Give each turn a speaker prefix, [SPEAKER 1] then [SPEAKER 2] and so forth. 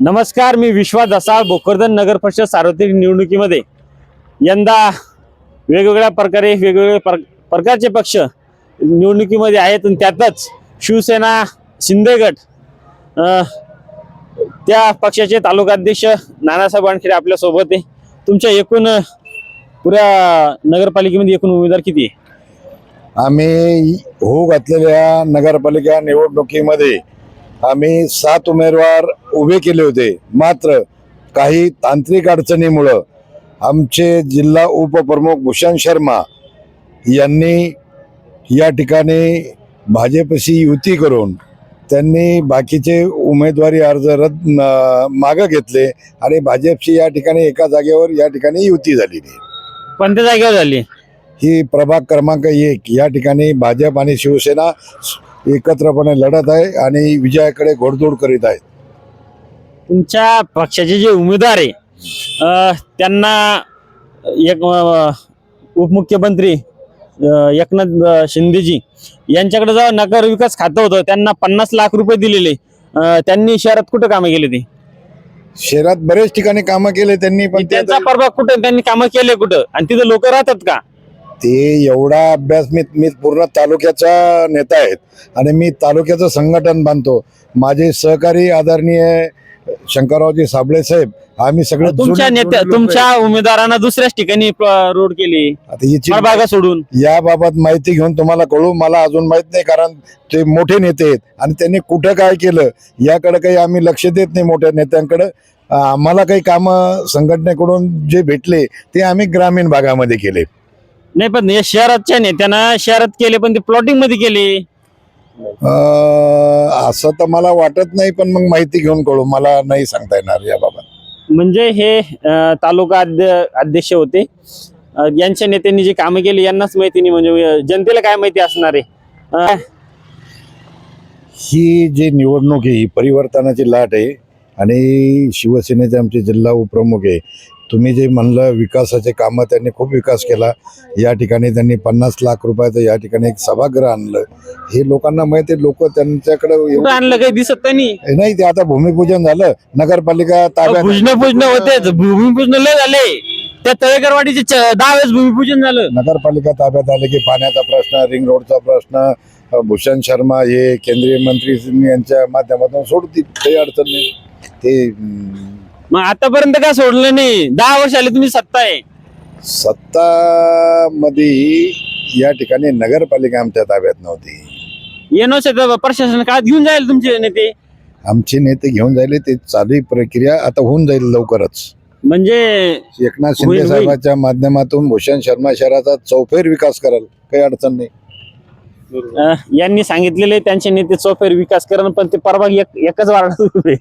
[SPEAKER 1] नमस्कार मी विश्वास दसाळ भोकरदन नगर परिषद सार्वत्रिक निवडणुकीमध्ये. यंदा वेगवेगळ्या प्रकारे वेगवेगळे प्र प्रकारचे पक्ष निवडणुकीमध्ये आहेत आणि त्यातच शिवसेना शिंदे गट त्या पक्षाचे तालुकाध्यक्ष नानासाहेब वानखेडे आपल्यासोबत आहे. तुमच्या एकूण पुऱ्या नगरपालिकेमध्ये एकूण उमेदवार किती आहे?
[SPEAKER 2] आम्ही हो घातलेल्या नगरपालिका निवडणुकीमध्ये आम्ही सात उमेदवार उभे केले होते. मात्र काही तांत्रिक अडचणीमुळं आमचे जिल्हा उपप्रमुख भूषण शर्मा यांनी या ठिकाणी भाजपशी युती करून त्यांनी बाकीचे उमेदवारी अर्ज रद्द मागं घेतले आणि भाजपशी या ठिकाणी एका जागेवर या ठिकाणी युती झालेली.
[SPEAKER 1] कोणत्या जागेवर झाली?
[SPEAKER 2] ही प्रभाग क्रमांक एक. या ठिकाणी भाजप आणि शिवसेना एकत्रपणे लढत आहे आणि विजयाकडे घोडदौड करीत आहेत.
[SPEAKER 1] तुमच्या पक्षाचे जे उमेदवार आहे त्यांना एक उपमुख्यमंत्री एकनाथ शिंदेजी यांच्याकडे जेव्हा नगर विकास खातं होतं. त्यांना पन्नास लाख रुपये दिलेले. त्यांनी शहरात कुठं कामं केले ते?
[SPEAKER 2] शहरात बरेच ठिकाणी कामं केले त्यांनी पण
[SPEAKER 1] त्यांचा प्रभाग कुठं? त्यांनी कामं केले कुठं? आणि तिथं लोक राहतात का?
[SPEAKER 2] ते एवढा अभ्यास मी मी पूर्ण तालुक्याचा नेता आहेत आणि मी तालुक्याचं संघटन बांधतो. माझे सहकारी आदरणीय शंकररावजी साबळे साहेब आम्ही सगळे
[SPEAKER 1] तुमच्या नेत्या तुमच्या उमेदवारांना दुसऱ्याच ठिकाणी रोड केली.
[SPEAKER 2] आता याची
[SPEAKER 1] फळबागा सोडून.
[SPEAKER 2] याबाबत माहिती घेऊन तुम्हाला कळू मला अजून माहीत नाही कारण ते मोठे नेते आहेत. आणि त्यांनी कुठं काय केलं याकडे काही आम्ही लक्ष देत नाही मोठ्या नेत्यांकडे. आम्हाला काही कामं संघटनेकडून जे भेटले ते आम्ही ग्रामीण भागामध्ये केले.
[SPEAKER 1] नाही पण या शहराच्या नेत्यांना शहरात केले पण ते प्लॉटिंगमध्ये केले.
[SPEAKER 2] असं तर मला वाटत नाही पण मग माहिती घेऊन कळू. मला नाही सांगता येणार याबाबत.
[SPEAKER 1] म्हणजे हे अं, तालुका अध्य- अध्यक्ष होते. अं, यांच्या नेत्यांनी जे कामं केली यांनाच माहिती नाही. म्हणजे अं, जनतेला काय माहिती असणार आहे? अं,
[SPEAKER 2] ही जी निवडणूक आहे ही परिवर्तनाची लाट आहे. आणि शिवसेनेचे आमचे जिल्हा उपप्रमुख आहे. तुम्ही जे म्हणलं विकासाचे कामं त्यांनी खूप विकास केला. या ठिकाणी त्यांनी पन्नास लाख रुपयाचं या ठिकाणी एक सभागृह आणलं. हे लोकांना माहिती लोक त्यांच्याकडे
[SPEAKER 1] आणलं काही दिसत नाही.
[SPEAKER 2] नाही ते आता भूमिपूजन झालं. नगरपालिका ताब्यात
[SPEAKER 1] भुजन पूजन होतेच. भूमिपूजन लय झाले. त्या तळेकरवाडीचे दहा वेळेस भूमिपूजन झालं.
[SPEAKER 2] नगरपालिका ताब्यात आले की पाण्याचा प्रश्न रिंग रोडचा प्रश्न भूषण शर्मा हे केंद्रीय मंत्री यांच्या माध्यमातून सोडतील. काही अडचण नाही. ते
[SPEAKER 1] मग आतापर्यंत काय सोडलं नाही? दहा वर्ष आले तुम्ही सत्ता आहे.
[SPEAKER 2] सत्ता मध्ये या ठिकाणी नगरपालिका आमच्या ताब्यात नव्हती.
[SPEAKER 1] येणं प्रशासन काळात घेऊन जाईल तुमचे नेते?
[SPEAKER 2] आमचे नेते घेऊन जायले ते चालू प्रक्रिया आता होऊन जाईल लवकरच.
[SPEAKER 1] म्हणजे
[SPEAKER 2] एकनाथ शिंदे
[SPEAKER 1] होईल.
[SPEAKER 2] साहेबांच्या माध्यमातून भूषण शर्मा शहराचा चौफेर विकास कराल काही अडचण नाही.
[SPEAKER 1] अं, यांनी सांगितलेले त्यांचे नेते चौफेर विकास करण पण ते परवा एक एकच वार्डात उभे.